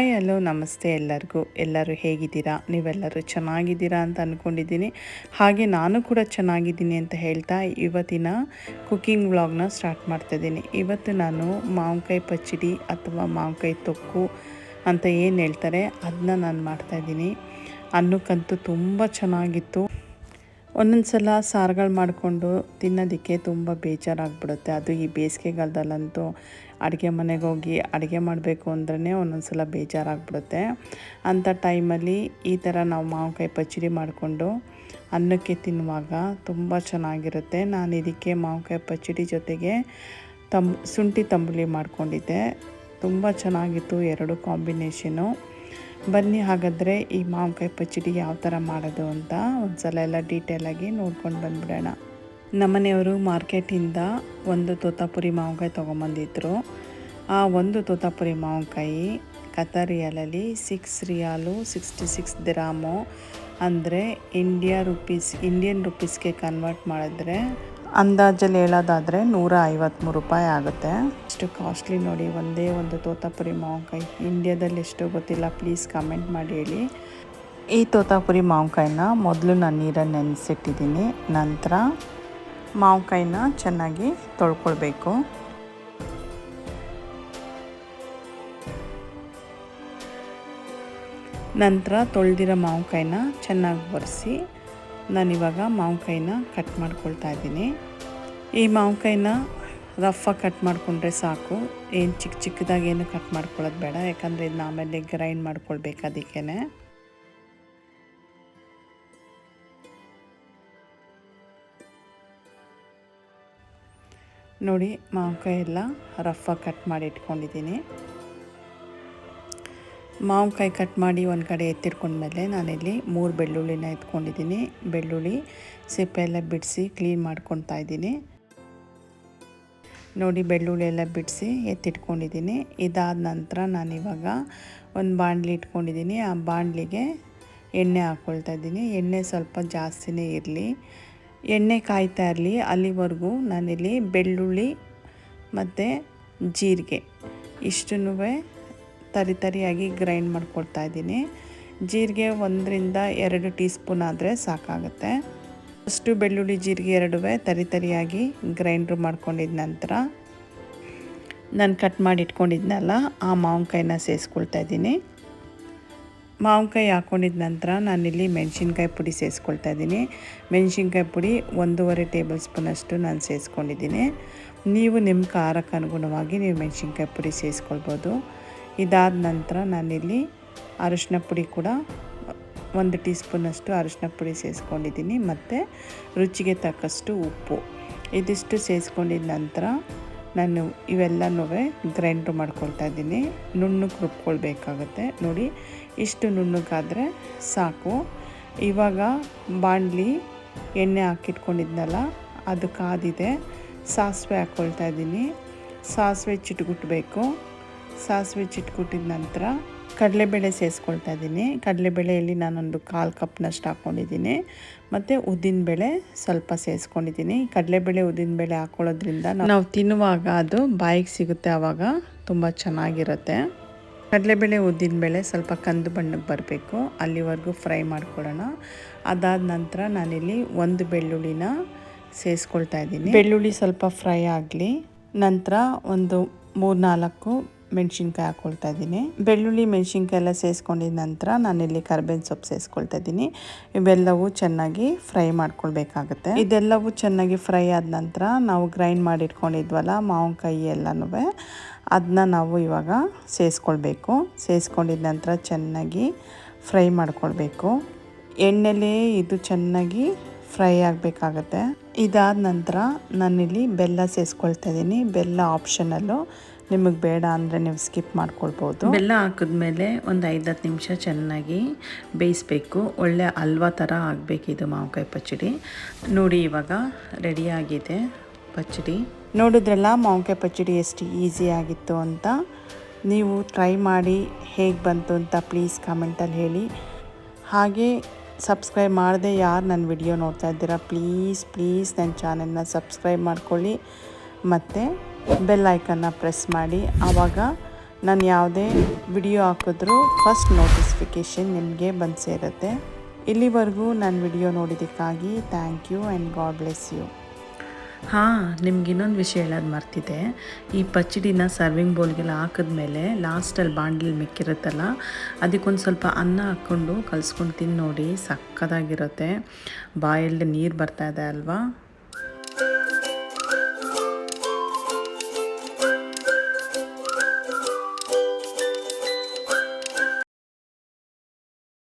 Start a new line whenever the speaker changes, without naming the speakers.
Hi, hello, ನಮಸ್ತೆ ಎಲ್ಲರಿಗೂ. ಎಲ್ಲರೂ ಹೇಗಿದ್ದೀರಾ? ನೀವೆಲ್ಲರೂ ಚೆನ್ನಾಗಿದ್ದೀರಾ ಅಂತ ಅಂದ್ಕೊಂಡಿದ್ದೀನಿ ಹಾಗೆ ನಾನು ಕೂಡ ಚೆನ್ನಾಗಿದ್ದೀನಿ ಅಂತ ಹೇಳ್ತಾ ಇವತ್ತಿನ ಕುಕ್ಕಿಂಗ್ ವ್ಲಾಗ್ನ ಸ್ಟಾರ್ಟ್ ಮಾಡ್ತಾಯಿದ್ದೀನಿ ಇವತ್ತು ನಾನು ಮಾವಿನಕಾಯಿ ಪಚ್ಚಡಿ ಅಥವಾ ಮಾವಿನಕಾಯಿ ತೊಕ್ಕು ಅಂತ ಏನು ಹೇಳ್ತಾರೆ ಅದನ್ನ ನಾನು ಮಾಡ್ತಾಯಿದ್ದೀನಿ ಅನ್ನಕ್ಕಂತೂ ತುಂಬ ಚೆನ್ನಾಗಿತ್ತು. ಒಂದೊಂದು ಸಲ ಸಾರುಗಳು ಮಾಡಿಕೊಂಡು ತಿನ್ನೋದಕ್ಕೆ ತುಂಬ ಬೇಜಾರಾಗ್ಬಿಡುತ್ತೆ. ಅದು ಈ ಬೇಸಿಗೆಗಾಲದಲ್ಲಂತೂ ಅಡುಗೆ ಮನೆಗೆ ಹೋಗಿ ಅಡುಗೆ ಮಾಡಬೇಕು ಅಂದ್ರೆ ಒಂದೊಂದು ಸಲ ಬೇಜಾರಾಗ್ಬಿಡುತ್ತೆ. ಅಂಥ ಟೈಮಲ್ಲಿ ಈ ಥರ ನಾವು ಮಾವಿನಕಾಯಿ ಪಚ್ಚಡಿ ಮಾಡಿಕೊಂಡು ಅನ್ನಕ್ಕೆ ತಿನ್ನುವಾಗ ತುಂಬ ಚೆನ್ನಾಗಿರುತ್ತೆ. ನಾನು ಇದಕ್ಕೆ ಮಾವಿನಕಾಯಿ ಪಚ್ಚಡಿ ಜೊತೆಗೆ ತಂ ಶುಂಠಿ ತಂಬುಳಿ ಮಾಡ್ಕೊಂಡಿದ್ದೆ. ತುಂಬ ಚೆನ್ನಾಗಿತ್ತು ಎರಡು ಕಾಂಬಿನೇಷನು. ಬನ್ನಿ, ಹಾಗಾದರೆ ಈ ಮಾವಿನಕಾಯಿ ಪಚ್ಚಡಿ ಯಾವ ಥರ ಮಾಡೋದು ಅಂತ ಒಂದು ಸಲ ಎಲ್ಲ ಡೀಟೇಲಾಗಿ ನೋಡ್ಕೊಂಡು ಬಂದ್ಬಿಡೋಣ. ನಮ್ಮನೆಯವರು ಮಾರ್ಕೆಟಿಂದ ಒಂದು ತೋತಾಪುರಿ ಮಾವಿನಕಾಯಿ ತೊಗೊಂಬಂದಿದ್ರು. ಆ ಒಂದು ತೋತಾಪುರಿ ಮಾವಿನಕಾಯಿ Qatar ರಿಯಾಲಲ್ಲಿ six riyal sixty six dirham ಅಂದರೆ ಇಂಡಿಯಾ ರುಪೀಸ್ ಇಂಡಿಯನ್ ರುಪೀಸ್ಗೆ ಕನ್ವರ್ಟ್ ಮಾಡಿದ್ರೆ ಅಂದಾಜಲ್ಲಿ ಹೇಳೋದಾದರೆ ನೂರ ಐವತ್ತ್ಮೂರು ರೂಪಾಯಿ ಆಗುತ್ತೆ. ಇಷ್ಟು ಕಾಸ್ಟ್ಲಿ ನೋಡಿ ಒಂದೇ ಒಂದು ತೋತಾಪುರಿ ಮಾವಿನಕಾಯಿ. ಇಂಡಿಯಾದಲ್ಲಿ ಎಷ್ಟು ಗೊತ್ತಿಲ್ಲ ಪ್ಲೀಸ್ ಕಮೆಂಟ್ ಮಾಡಿ ಹೇಳಿ. ಈ ತೋತಾಪುರಿ ಮಾವಿನಕಾಯಿನ ಮೊದಲು ನಾನು ನೀರನ್ನು ನೆನೆಸಿಟ್ಟಿದ್ದೀನಿ ನಂತರ ಮಾವಿನಕಾಯಿನ ಚೆನ್ನಾಗಿ ತೊಳ್ಕೊಳ್ಬೇಕು. ನಂತರ ತೊಳೆದಿರೋ ಮಾವಿನಕಾಯಿನ ಚೆನ್ನಾಗಿ ಒರೆಸಿ ನಾನಿವಾಗ ಮಾವಿನಕಾಯಿನ ಕಟ್ ಮಾಡ್ಕೊಳ್ತಾ ಇದ್ದೀನಿ. ಈ ಮಾವಿನಕಾಯಿನ ರಫ್ಫಾಗಿ ಕಟ್ ಮಾಡಿಕೊಂಡ್ರೆ ಸಾಕು. ಏನು ಚಿಕ್ಕ ಚಿಕ್ಕದಾಗಿ ಏನು ಕಟ್ ಮಾಡ್ಕೊಳ್ಳೋದು ಬೇಡ. ಯಾಕಂದರೆ ಇದನ್ನ ಆಮೇಲೆ ಗ್ರೈಂಡ್ ಮಾಡ್ಕೊಳ್ಬೇಕು ಅದಕ್ಕೇ ನೋಡಿ ಮಾವಿನಕಾಯಿ ಎಲ್ಲ ರಫಾಗಿ ಕಟ್ ಮಾಡಿ ಇಟ್ಕೊಂಡಿದ್ದೀನಿ. ಮಾವಿನಕಾಯಿ ಕಟ್ ಮಾಡಿ ಒಂದು ಕಡೆ ಎತ್ತಿಟ್ಕೊಂಡ್ಮೇಲೆ ನಾನಿಲ್ಲಿ ಮೂರು ಬೆಳ್ಳುಳ್ಳಿನ ಎತ್ಕೊಂಡಿದ್ದೀನಿ. ಬೆಳ್ಳುಳ್ಳಿ ಸಿಪ್ಪೆ ಎಲ್ಲ ಬಿಡಿಸಿ ಕ್ಲೀನ್ ಮಾಡ್ಕೊತಾ ಇದ್ದೀನಿ. ನೋಡಿ ಬೆಳ್ಳುಳ್ಳಿ ಎಲ್ಲ ಬಿಡಿಸಿ ಎತ್ತಿಟ್ಕೊಂಡಿದ್ದೀನಿ. ಇದಾದ ನಂತರ ನಾನಿವಾಗ ಒಂದು ಬಾಣಲಿ ಇಟ್ಕೊಂಡಿದ್ದೀನಿ. ಆ ಬಾಣಲಿಗೆ ಎಣ್ಣೆ ಹಾಕ್ಕೊಳ್ತಾ ಇದ್ದೀನಿ. ಎಣ್ಣೆ ಸ್ವಲ್ಪ ಜಾಸ್ತಿನೇ ಇರಲಿ. ಎಣ್ಣೆ ಕಾಯ್ತಾ ಇರಲಿ. ಅಲ್ಲಿವರೆಗೂ ನಾನಿಲ್ಲಿ ಬೆಳ್ಳುಳ್ಳಿ ಮತ್ತು ಜೀರಿಗೆ ಇಷ್ಟನ್ನೂ ತರಿ ತರಿಯಾಗಿ ಗ್ರೈಂಡ್ ಮಾಡ್ಕೊಳ್ತಾ ಇದ್ದೀನಿ. ಜೀರಿಗೆ ಒಂದರಿಂದ ಎರಡು ಟೀ ಸ್ಪೂನ್ ಆದರೆ ಸಾಕಾಗುತ್ತೆ. ಅಷ್ಟು ಬೆಳ್ಳುಳ್ಳಿ ಜೀರಿಗೆ ಎರಡುವೆ ತರಿ ತರಿಯಾಗಿ ಗ್ರೈಂಡ್ರ್ ಮಾಡ್ಕೊಂಡಿದ ನಂತರ ನಾನು ಕಟ್ ಮಾಡಿ ಇಟ್ಕೊಂಡಿದ್ನಲ್ಲ, ಆ ಮಾವಿನಕಾಯಿನ ಸೇರಿಸ್ಕೊಳ್ತಾ ಇದ್ದೀನಿ. ಮಾವಿನಕಾಯಿ ಹಾಕ್ಕೊಂಡಿದ ನಂತರ ನಾನಿಲ್ಲಿ ಮೆಣಸಿನ್ಕಾಯಿ ಪುಡಿ ಸೇರಿಸ್ಕೊಳ್ತಾ ಇದ್ದೀನಿ. ಮೆಣಸಿನ್ಕಾಯಿ ಪುಡಿ ಒಂದೂವರೆ ಟೇಬಲ್ ಸ್ಪೂನಷ್ಟು ನಾನು ಸೇರಿಸ್ಕೊಂಡಿದ್ದೀನಿ ನೀವು ನಿಮ್ಮ ಖಾರಕ್ಕೆ ಅನುಗುಣವಾಗಿ ನೀವು ಮೆಣಸಿನ್ಕಾಯಿ ಪುಡಿ ಸೇರಿಸ್ಕೊಳ್ಬೋದು ಇದಾದ ನಂತರ ನಾನಿಲ್ಲಿ ಅರಿಶಿನ ಪುಡಿ ಕೂಡ ಒಂದು ಟೀ ಸ್ಪೂನಷ್ಟು ಅರಿಶಿನ ಪುಡಿ ಸೇರಿಸ್ಕೊಂಡಿದ್ದೀನಿ ಮತ್ತು ರುಚಿಗೆ ತಕ್ಕಷ್ಟು ಉಪ್ಪು. ಇದಿಷ್ಟು ಸೇರಿಸ್ಕೊಂಡಿದ ನಂತರ ನಾನು ಇವೆಲ್ಲನೂ ಗ್ರೈಂಡ್ರ್ ಮಾಡ್ಕೊಳ್ತಾ ಇದ್ದೀನಿ. ನುಣ್ಣಗೆ ರುಬ್ಕೊಳ್ಬೇಕಾಗತ್ತೆ. ನೋಡಿ, ಇಷ್ಟು ನುಣ್ಣಗಾದರೆ ಸಾಕು. ಇವಾಗ ಬಾಣಲಿ ಎಣ್ಣೆ ಹಾಕಿಟ್ಕೊಂಡಿದ್ನಲ್ಲ, ಅದು ಕಾದಿದೆ. ಸಾಸಿವೆ ಹಾಕ್ಕೊಳ್ತಾ ಇದ್ದೀನಿ. ಸಾಸಿವೆ ಚಿಟ್ಗುಟ್ಬೇಕು. ಸಾಸಿವೆ ಚಿಟ್ಕೊಟ್ಟಿದ ನಂತರ ಕಡಲೆಬೇಳೆ ಸೇರಿಸ್ಕೊಳ್ತಾ ಇದ್ದೀನಿ. ಕಡಲೆಬೇಳೆಯಲ್ಲಿ ನಾನೊಂದು ಕಾಲು ಕಪ್ನಷ್ಟು ಹಾಕ್ಕೊಂಡಿದ್ದೀನಿ. ಮತ್ತು ಉದ್ದಿನಬೇಳೆ ಸ್ವಲ್ಪ ಸೇರಿಸ್ಕೊಂಡಿದ್ದೀನಿ ಕಡಲೆಬೇಳೆ, ಉದ್ದಿನಬೇಳೆ ಹಾಕ್ಕೊಳ್ಳೋದ್ರಿಂದ ನಾವು ತಿನ್ನುವಾಗ ಅದು ಬಾಯಿಗೆ ಸಿಗುತ್ತೆ ಆವಾಗ ತುಂಬ ಚೆನ್ನಾಗಿರುತ್ತೆ. ಕಡಲೆಬೇಳೆ, ಉದ್ದಿನಬೇಳೆ ಸ್ವಲ್ಪ ಕಂದು ಬಣ್ಣಕ್ಕೆ ಬರಬೇಕು. ಅಲ್ಲಿವರೆಗೂ ಫ್ರೈ ಮಾಡ್ಕೊಳ್ಳೋಣ. ಅದಾದ ನಂತರ ನಾನಿಲ್ಲಿ ಒಂದು ಬೆಳ್ಳುಳ್ಳಿನ ಸೇರಿಸ್ಕೊಳ್ತಾ ಇದ್ದೀನಿ. ಬೆಳ್ಳುಳ್ಳಿ ಸ್ವಲ್ಪ ಫ್ರೈ ಆಗಲಿ. ನಂತರ ಒಂದು ಮೂರು ನಾಲ್ಕು ಮೆಣಸಿನ್ಕಾಯಿ ಹಾಕ್ಕೊಳ್ತಾ ಇದ್ದೀನಿ. ಬೆಳ್ಳುಳ್ಳಿ ಮೆಣಸಿನ್ಕಾಯಿ ಎಲ್ಲ ಸೇರಿಸ್ಕೊಂಡಿದ ನಂತರ ನಾನಿಲ್ಲಿ ಕರ್ಬೇವಿನ ಸೊಪ್ಪು ಸೇರಿಸ್ಕೊಳ್ತಾ ಇದ್ದೀನಿ. ಇವೆಲ್ಲವೂ ಚೆನ್ನಾಗಿ ಫ್ರೈ ಮಾಡ್ಕೊಳ್ಬೇಕಾಗುತ್ತೆ. ಇದೆಲ್ಲವೂ ಚೆನ್ನಾಗಿ ಫ್ರೈ ಆದ ನಂತರ ನಾವು ಗ್ರೈಂಡ್ ಮಾಡಿ ಇಟ್ಕೊಂಡಿದ್ವಲ್ಲ ಮಾವಿನಕಾಯಿ ಎಲ್ಲನೂ ಅದನ್ನ ನಾವು ಇವಾಗ ಸೇರಿಸ್ಕೊಳ್ಬೇಕು ಸೇರಿಸ್ಕೊಂಡಿದ ನಂತರ ಚೆನ್ನಾಗಿ ಫ್ರೈ ಮಾಡ್ಕೊಳ್ಬೇಕು. ಎಣ್ಣೆಲೇ ಇದು ಚೆನ್ನಾಗಿ ಫ್ರೈ ಆಗಬೇಕಾಗತ್ತೆ. ಇದಾದ ನಂತರ ನಾನಿಲ್ಲಿ ಬೆಲ್ಲ ಸೇರಿಸ್ಕೊಳ್ತಾ ಇದ್ದೀನಿ. ಬೆಲ್ಲ ಆಪ್ಷನಲ್ಲು ನಿಮಗೆ ಬೇಡ ಅಂದರೆ ನೀವು ಸ್ಕಿಪ್ ಮಾಡ್ಕೊಳ್ಬೋದು. ಬೆಲ್ಲ ಹಾಕಿದ್ಮೇಲೆ ಒಂದು ಐದು ಹತ್ತು ನಿಮಿಷ ಚೆನ್ನಾಗಿ ಬೇಯಿಸ್ಬೇಕು. ಒಳ್ಳೆ ಹಲ್ವ ಥರ ಆಗಬೇಕು ಇದು ಮಾವಿನಕಾಯಿ ಪಚ್ಚಡಿ. ನೋಡಿ ಇವಾಗ ರೆಡಿಯಾಗಿದೆ ಪಚ್ಚಡಿ. ನೋಡಿದ್ರಲ್ಲ ಮಾವಕಾಯಿ ಪಚ್ಚಡಿ ಎಷ್ಟು ಈಸಿ ಆಗಿತ್ತು ಅಂತ? ನೀವು ಟ್ರೈ ಮಾಡಿ ಹೇಗೆ ಬಂತು ಅಂತ ಪ್ಲೀಸ್ ಕಾಮೆಂಟಲ್ಲಿ ಹೇಳಿ. ಹಾಗೆ ಸಬ್ಸ್ಕ್ರೈಬ್ ಮಾಡದೆ ಯಾರು ನನ್ನ ವಿಡಿಯೋ ನೋಡ್ತಾ ಇದ್ದೀರಾ ಪ್ಲೀಸ್ ಪ್ಲೀಸ್ ನನ್ನ ಚಾನೆಲ್ನ ಸಬ್ಸ್ಕ್ರೈಬ್ ಮಾಡ್ಕೊಳ್ಳಿ. ಮತ್ತು ಬೆಲ್ ಐಕನ್ನ ಪ್ರೆಸ್ ಮಾಡಿ. ಆವಾಗ ನಾನು ಯಾವುದೇ ವಿಡಿಯೋ ಹಾಕಿದ್ರೂ ಫಸ್ಟ್ ನೋಟಿಫಿಕೇಷನ್ ನಿಮಗೆ ಬಂದು ಸೇರುತ್ತೆ. ಇಲ್ಲಿವರೆಗೂ ನನ್ನ video ನೋಡಿದ್ದಕ್ಕಾಗಿ thank you and God bless you. ಹಾಂ, ನಿಮ್ಗೆ ಇನ್ನೊಂದು ವಿಷಯ ಹೇಳೋದು ಮರ್ತಿದೆ ಈ ಪಚ್ಚಡಿನ ಸರ್ವಿಂಗ್ ಬೌಲ್ಗೆಲ್ಲ ಹಾಕಿದ್ಮೇಲೆ ಲಾಸ್ಟಲ್ಲಿ ಬಾಂಡ್ಲಿ ಮಿಕ್ಕಿರುತ್ತಲ್ಲ, ಅದಕ್ಕೊಂದು ಸ್ವಲ್ಪ ಅನ್ನ ಹಾಕ್ಕೊಂಡು ಕಲಿಸ್ಕೊಂಡು ತಿಂದು ನೋಡಿ ಸಕ್ಕದಾಗಿರುತ್ತೆ. ಬಾಯಲ್ಲಿ ನೀರು ಬರ್ತಾ ಇದೆ ಅಲ್ವಾ?